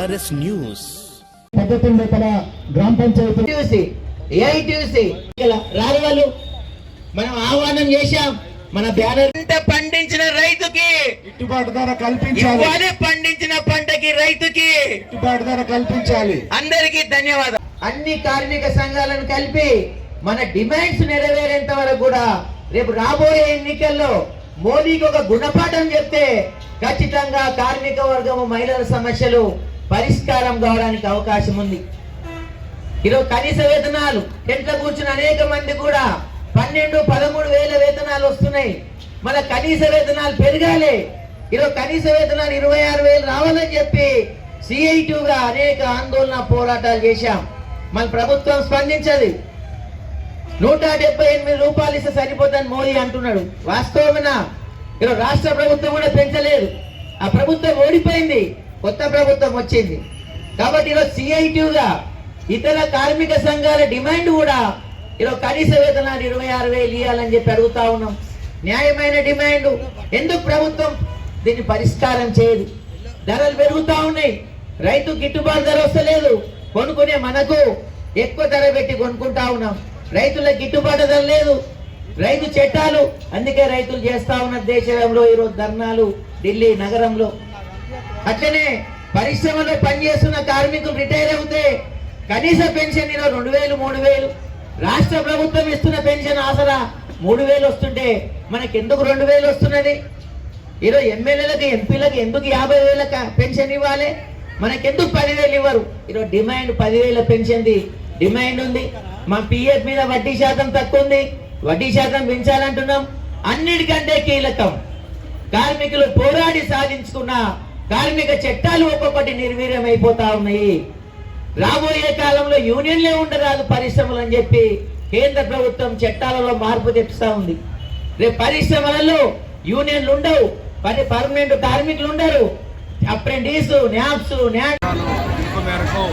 VRS news. లోపల గ్రామ panchayat AITC మనం ఆహ్వానం చేశాం మన బ్యానర్. పండించిన రైతుకి గిట్టుబాటు ధర కల్పించాలి. పండించిన పంటకి రైతుకి. గిట్టుబాటు ధర కల్పించాలి. అందరికీ ధన్యవాదాలు. అన్ని కార్మిక సంఘాలను కలిపి మన డిమాండ్స్ నెరవేరేంత వరకు కూడా రేపు రాబోయే ఎన్నికల్లో మోదీకి ఒక గుణపాఠం చెప్తే ఖచ్చితంగా కార్మిక వర్గము మహిళల సమస్యలు పరిష్కారం కావడానికి అవకాశం ఉంది. ఈరోజు కనీస వేతనాలు ఇంట్లో కూర్చుని అనేక మంది కూడా పన్నెండు పదమూడు వేల వేతనాలు వస్తున్నాయి. మన కనీస వేతనాలు పెరగాలి. ఈరోజు కనీస వేతనాలు ఇరవై ఆరు వేలు రావాలని చెప్పి సిఐటిగా అనేక ఆందోళన పోరాటాలు చేశాం. మన ప్రభుత్వం స్పందించదు. నూట డెబ్బై ఎనిమిది రూపాయలు ఇస్తే సరిపోతుందని మోదీ అంటున్నాడు. వాస్తవమేనా? ఈరోజు రాష్ట్ర ప్రభుత్వం కూడా పెంచలేదు. ఆ ప్రభుత్వం ఓడిపోయింది. కొత్త ప్రభుత్వం వచ్చింది. కాబట్టి ఈరోజు సిఐటిగా ఇతర కార్మిక సంఘాల డిమాండ్ కూడా ఈరోజు కనీస వేతనాలు ఇరవై ఆరు వేలు ఇవ్వాలని చెప్పి అడుగుతా ఉన్నాం. న్యాయమైన డిమాండ్. ఎందుకు ప్రభుత్వం దీన్ని పరిష్కారం చేయదు? ధరలు పెరుగుతూ ఉన్నాయి. రైతు గిట్టుబాటు ధర వస్తలేదు. కొనుక్కునే మనకు ఎక్కువ ధర పెట్టి కొనుక్కుంటా ఉన్నాం. రైతులకు గిట్టుబాటు ధర లేదు. రైతు చట్టాలు అందుకే రైతులు చేస్తా ఉన్న దేశంలో ఈరోజు ధర్నాలు ఢిల్లీ నగరంలో అట్లనే పరిశ్రమలో పనిచేస్తున్న కార్మికులు రిటైర్ అవుతే కనీస పెన్షన్ ఈరోజు రెండు వేలు మూడు వేలు. రాష్ట్ర ప్రభుత్వం ఇస్తున్న పెన్షన్ ఆసరా మూడు వేలు వస్తుంటే మనకి ఎందుకు రెండు వేలు వస్తున్నది? ఈరోజు ఎమ్మెల్యేలకు ఎంపీలకు ఎందుకు యాభై వేల పెన్షన్ ఇవ్వాలి? మనకెందుకు పదివేలు ఇవ్వరు? ఈరోజు డిమాండ్ పదివేల పెన్షన్ది డిమాండ్ ఉంది. మా పిఎఫ్ మీద వడ్డీ శాతం తక్కువ ఉంది. వడ్డీ శాతం పెంచాలంటున్నాం. అన్నిటికంటే కీలకం. కార్మికులు పోరాడి సాధించుకున్న కార్మిక చట్టాలు ఒక్కొక్కటి నిర్వీర్యం అయిపోతా ఉన్నాయి. రాబోయే కాలంలో యూనియన్లే ఉండరాదు పరిశ్రమలు అని చెప్పి కేంద్ర ప్రభుత్వం చట్టాలలో మార్పు తెప్పిస్తా ఉంది. రేపు పరిశ్రమలలో యూనియన్లు ఉండవు. పని పర్మనెంట్ కార్మికులు ఉండరు. అప్రెంటిస్ న్యాప్స్ మేరకు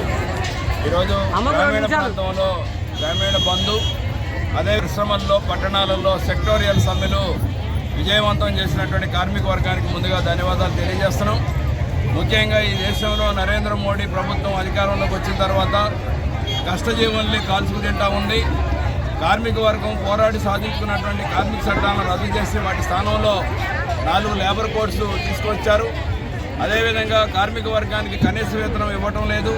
ఈరోజు గ్రామీణ ప్రాంతంలో గ్రామీణ బంధు అదే పరిశ్రమల్లో పట్టణాలలో సెక్టోరియల్ సమ్మెలు విజయవంతం చేసినటువంటి కార్మిక వర్గానికి ముందుగా ధన్యవాదాలు తెలియజేస్తున్నాం. ముఖ్యంగా ఈ దేశంలో నరేంద్ర మోడీ ప్రభుత్వం అధికారంలోకి వచ్చిన తర్వాత కష్టజీవుల్ని కాల్చుకుంటా ఉంది. కార్మిక వర్గం పోరాడి సాధించుకున్నటువంటి కార్మిక చట్టాలను రద్దు చేసి వాటి స్థానంలో నాలుగు లేబర్ కోడ్స్ తీసుకొచ్చారు. అదేవిధంగా కార్మిక వర్గానికి కనీస వేతనం ఇవ్వటం లేదు.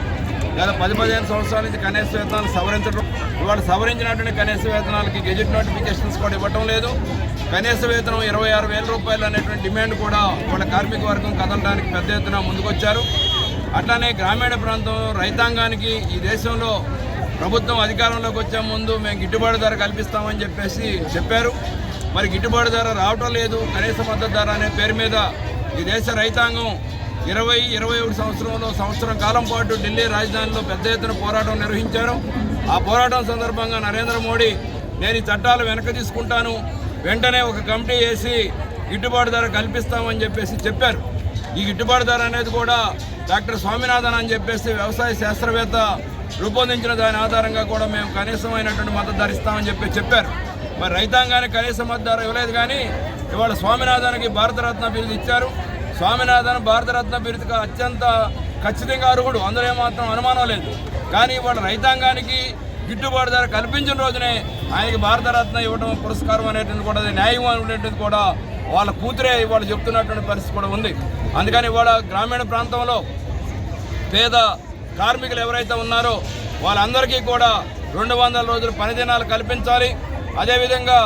గత పది పదిహేను సంవత్సరాల నుంచి కనీస వేతనాలు సవరించడం ఇవాళ సవరించినటువంటి కనీస వేతనాలకి గెజిట్ నోటిఫికేషన్స్ కూడా ఇవ్వటం లేదు. కనీస వేతనం ఇరవై ఆరు వేల రూపాయలు అనేటువంటి డిమాండ్ కూడా వాళ్ళ కార్మిక వర్గం కదలడానికి పెద్ద ఎత్తున ముందుకొచ్చారు. అట్లానే గ్రామీణ ప్రాంతం రైతాంగానికి ఈ దేశంలో ప్రభుత్వం అధికారంలోకి వచ్చే ముందు మేము గిట్టుబాటు ధర కల్పిస్తామని చెప్పేసి చెప్పారు. మరి గిట్టుబాటు ధర రావటం లేదు. కనీస మద్దతు ధర అనే పేరు మీద ఈ దేశ రైతాంగం ఇరవై ఇరవై ఒకటి సంవత్సరంలో సంవత్సరం కాలం పాటు ఢిల్లీ రాజధానిలో పెద్ద ఎత్తున పోరాటం నిర్వహించారు. ఆ పోరాటం సందర్భంగా నరేంద్ర మోడీ నేను ఈ చట్టాలు వెనక తీసుకుంటాను. వెంటనే ఒక కమిటీ వేసి గిట్టుబాటు ధర కల్పిస్తామని చెప్పేసి చెప్పారు. ఈ గిట్టుబాటు ధర అనేది కూడా డాక్టర్ స్వామినాథన్ అని చెప్పేసి వ్యవసాయ శాస్త్రవేత్త రూపొందించిన దాని ఆధారంగా కూడా మేము కనీసమైనటువంటి మద్దతు ధర ఇస్తామని చెప్పి చెప్పారు. మరి రైతాంగానికి కనీస మద్దతు ధర ఇవ్వలేదు కానీ ఇవాళ స్వామినాథన్కి భారతరత్న బిరుదు ఇచ్చారు. స్వామినాథన్ భారతరత్న బిరుదుగా అత్యంత ఖచ్చితంగా అర్హుడు. అందులో ఏమాత్రం అనుమానం లేదు. కానీ ఇవాళ రైతాంగానికి గిట్టుబాటు ధర కల్పించిన రోజునే ఆయనకి భారతరత్న ఇవ్వడం పురస్కారం అనేటువంటి కూడా న్యాయం అనేటువంటిది కూడా వాళ్ళ కూతురే ఇవాళ చెప్తున్నటువంటి పరిస్థితి కూడా ఉంది. అందుకని ఇవాళ గ్రామీణ ప్రాంతంలో పేద కార్మికులు ఎవరైతే ఉన్నారో వాళ్ళందరికీ కూడా రెండు వందల రోజులు పనిదినాలు కల్పించాలి. అదేవిధంగా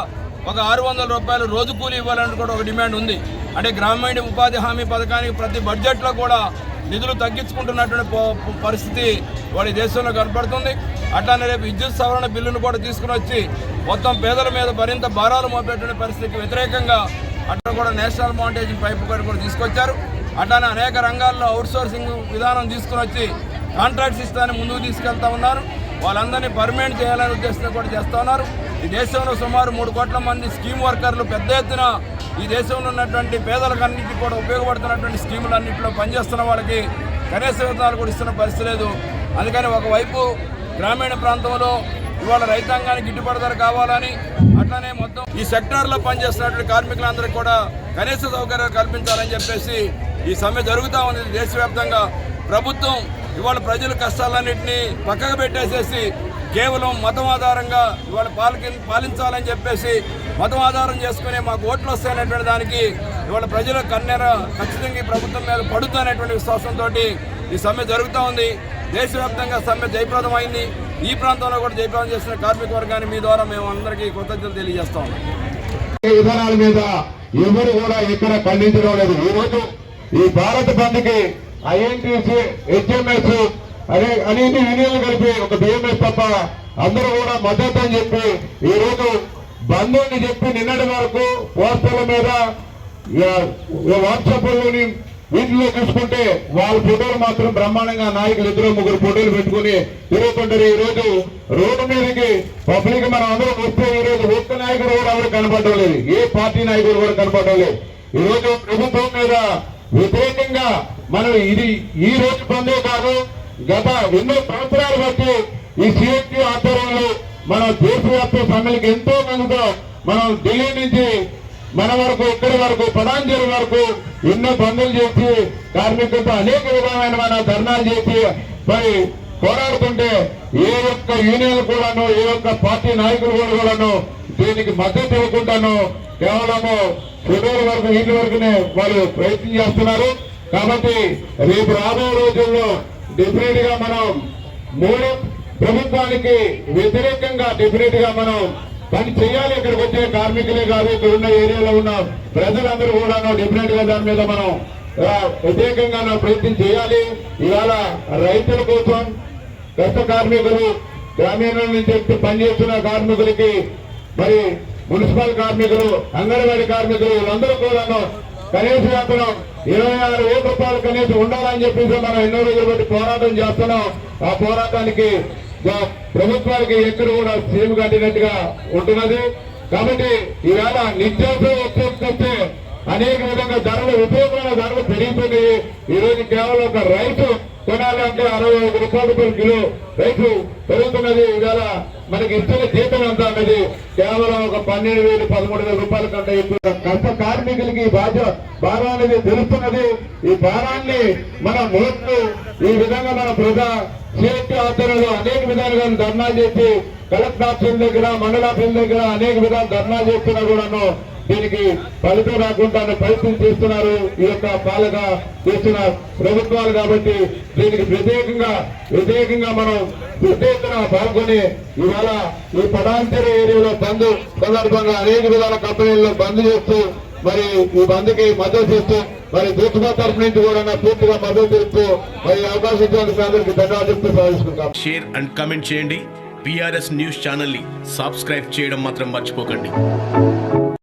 ఒక ఆరు వందల రూపాయలు రోజు కూలి ఇవ్వాలని కూడా ఒక డిమాండ్ ఉంది. అంటే గ్రామీణ ఉపాధి హామీ పథకానికి ప్రతి బడ్జెట్లో కూడా నిధులు తగ్గించుకుంటున్నటువంటి పరిస్థితి వాడి దేశంలో కనపడుతుంది. అట్లానే రేపు విద్యుత్ సవరణ బిల్లును కూడా తీసుకుని వచ్చి మొత్తం పేదల మీద మరింత భారాలు మోపేటువంటి పరిస్థితికి వ్యతిరేకంగా అట్లా కూడా నేషనల్ మౌంటేషన్ పైప్ కూడా కూడా తీసుకొచ్చారు. అట్లానే అనేక రంగాల్లో అవుట్సోర్సింగ్ విధానం తీసుకుని వచ్చి కాంట్రాక్ట్ సిస్టాన్ని ముందుకు తీసుకెళ్తా ఉన్నారు. వాళ్ళందరినీ పర్మనెంట్ చేయాలనే ఉద్దేశంతో కూడా చేస్తూ ఉన్నారు. ఈ దేశంలో సుమారు మూడు కోట్ల మంది స్కీమ్ వర్కర్లు పెద్ద ఎత్తున ఈ దేశంలో ఉన్నటువంటి పేదలకు కూడా ఉపయోగపడుతున్నటువంటి స్కీములు అన్నింటిలో పనిచేస్తున్న వాళ్ళకి కనీస వేతనాలు కూడా ఇస్తున్న పరిస్థితి లేదు. అందుకని ఒకవైపు గ్రామీణ ప్రాంతంలో ఇవాళ రైతాంగానికి గిట్టుబాటు ధర కావాలని అట్లానే మొత్తం ఈ సెక్టార్లో పనిచేస్తున్నటువంటి కార్మికులందరికీ కూడా కనీస సౌకర్యాలు కల్పించాలని చెప్పేసి ఈ సమ్మె జరుగుతూ ఉంది. దేశవ్యాప్తంగా ప్రభుత్వం ఇవాళ ప్రజల కష్టాలన్నింటినీ పక్కకు పెట్టేసేసి కేవలం మతం ఆధారంగా ఇవాళ పాలకి పాలించాలని చెప్పేసి మతం ఆధారం చేసుకుని మాకు ఓట్లు వస్తాయనేటువంటి దానికి ఇవాళ ప్రజల కన్నెర ఖచ్చితంగా ఈ ప్రభుత్వం మీద పడుతుందనేటువంటి విశ్వాసంతో ఈ సమ్మె జరుగుతూ ఉంది. దేశవ్యాప్తంగా సమ్మె జయప్రదమైంది. ఈ ప్రాంతంలో కూడా జయప్రదం చేసిన కార్మిక వర్గాన్ని మీ ద్వారా మేము అందరికీ కృతజ్ఞతలు తెలియజేస్తాం ఈ విధానాల మీద ఎవరు కూడా ఎక్కడ ఖండించడం లేదు. ఈ రోజు ఈ భారత బంద్కి ఐఎన్టీసీ హెచ్ఎంఎస్ అనే అనేది యూనియన్లు కలిపి ఒక దేవుడు తప్ప అందరూ కూడా మద్దతు అని చెప్పి ఈ రోజు బంద్ అని చెప్పి నిన్నటి వరకు పోస్టర్ల మీద వాట్సాప్లోని వీటిలో చూసుకుంటే వాళ్ళ ఫోటోలు మాత్రం బ్రహ్మాండంగా నాయకులు ఇద్దరు ముగ్గురు ఫోటోలు పెట్టుకుని తిరుగుతుంటారు ఈ రోజు రోడ్డు మీదకి పబ్లిక్ మనం అందరం వస్తే ఈ రోజు ఒక్క నాయకుడు కూడా ఎవరు కనపడడం లేదు. ఏ పార్టీ నాయకుడు కూడా కనపడడం లేదు. ఈ రోజు ప్రభుత్వం మీద వ్యతిరేకంగా మనం ఇది ఈ రోజు బందే కాదు గత ఎన్నో సంవత్సరాలు బట్టి ఈ సిఎస్టీ ఆధ్వర్యంలో మన దేశవ్యాప్త సమ్మెలకు ఎంతో మందితో మనం ఢిల్లీ నుంచి మన వరకు ఇక్కడి వరకు పదాంజలి వరకు ఎన్నో పనులు చేసి కార్మికులతో అనేక విధమైన మన ధర్నాలు చేసి మరి పోరాడుతుంటే ఏ ఒక్క యూనియన్ కూడాను ఏ ఒక్క పార్టీ నాయకులు కూడాను దీనికి మద్దతు ఇవ్వకుండాను కేవలము ఫిబ్రవరి వరకు ఇంటి వరకునే వాళ్ళు ప్రయత్నం చేస్తున్నారు. కాబట్టి రేపు రాబోయే రోజుల్లో డెఫినెట్గా మనం మూడు ప్రభుత్వానికి వ్యతిరేకంగా డెఫినెట్గా మనం పని చేయాలి ఇక్కడికి వచ్చే కార్మికులే కాదు ఇక్కడ ఉన్న ఏరియాలో ఉన్న ప్రజలందరూ కూడా డెఫినెట్గా దాని మీద మనం వ్యతిరేకంగా ప్రయత్నం చేయాలి. ఇవాళ రైతుల కోసం కష్ట కార్మికులు గ్రామీణ నుంచి పనిచేస్తున్న కార్మికులకి మరి మున్సిపల్ కార్మికులు అంగన్వాడీ కార్మికులు వీళ్ళందరూ కూడాను కనీస వేతనం ఇరవై ఆరు వేల రూపాయలు కనీసం ఉండాలని చెప్పేసి మనం ఎన్నో రోజులు బట్టి పోరాటం చేస్తున్నాం. ఆ పోరాటానికి ప్రభుత్వానికి ఎక్కడ కూడా సీఎం కట్టినట్టుగా ఉంటున్నది. కాబట్టి ఈవేళ నిత్యావసర వస్తే అనేక విధంగా ధరలు విపరీతమైన ధరలు పెరిగిపోయినాయి. ఈ రోజు కేవలం ఒక రైతు కొనాలంటే అరవై ఐదు రూపాయల రూపాయలు కిలో రైతు పెరుగుతున్నది. ఇవాళ మనకి ఇచ్చిన జీతం ఎంత అన్నది కేవలం ఒక పన్నెండు వేలు పదమూడు వేల రూపాయల కంటే ఎక్కువ. కష్ట కార్మికులకి బాధ్యత బాధ్య భారం అనేది తెలుస్తున్నది. ఈ భారాన్ని మన నోట్లు ఈ విధంగా మన ప్రజా సేఫ్టీ ఆధ్వర్యంలో అనేక విధాలుగా ధర్నా చేసి కలెక్టర్ ఆఫీస్ దగ్గర మండల ఆఫీస్ దగ్గర అనేక విధాలు ధర్నా చేస్తున్నా కూడాను దీనికి ఫలితం రాకుండా ప్రయత్నం చేస్తున్నారు. ఈ యొక్క పాలక చేస్తున్న ప్రభుత్వాలు కాబట్టి దీనికి ప్రత్యేకంగా వ్యతిరేకంగా మనం పెద్ద ఎత్తున పాల్గొని ఇవాళ ఈ పడాంతర ఏరియాలో బంద్ సందర్భంగా అనేక విధాల కంపెనీల్లో బంద్ చేస్తూ మరి ఈ బంద్కి మద్దతు ఇస్తూ మరి దూసుగా తరఫు నుంచి కూడా పూర్తిగా మద్దతు తెలుపుతూ మరి అవకాశం ఇచ్చినందుకు అందరికీ ధన్యవాదాలు షేర్ అండ్ కమెంట్ చేయండి. పిఆర్ఎస్ న్యూస్ ఛానల్ని సబ్స్క్రైబ్ చేయడం మాత్రం మర్చిపోకండి.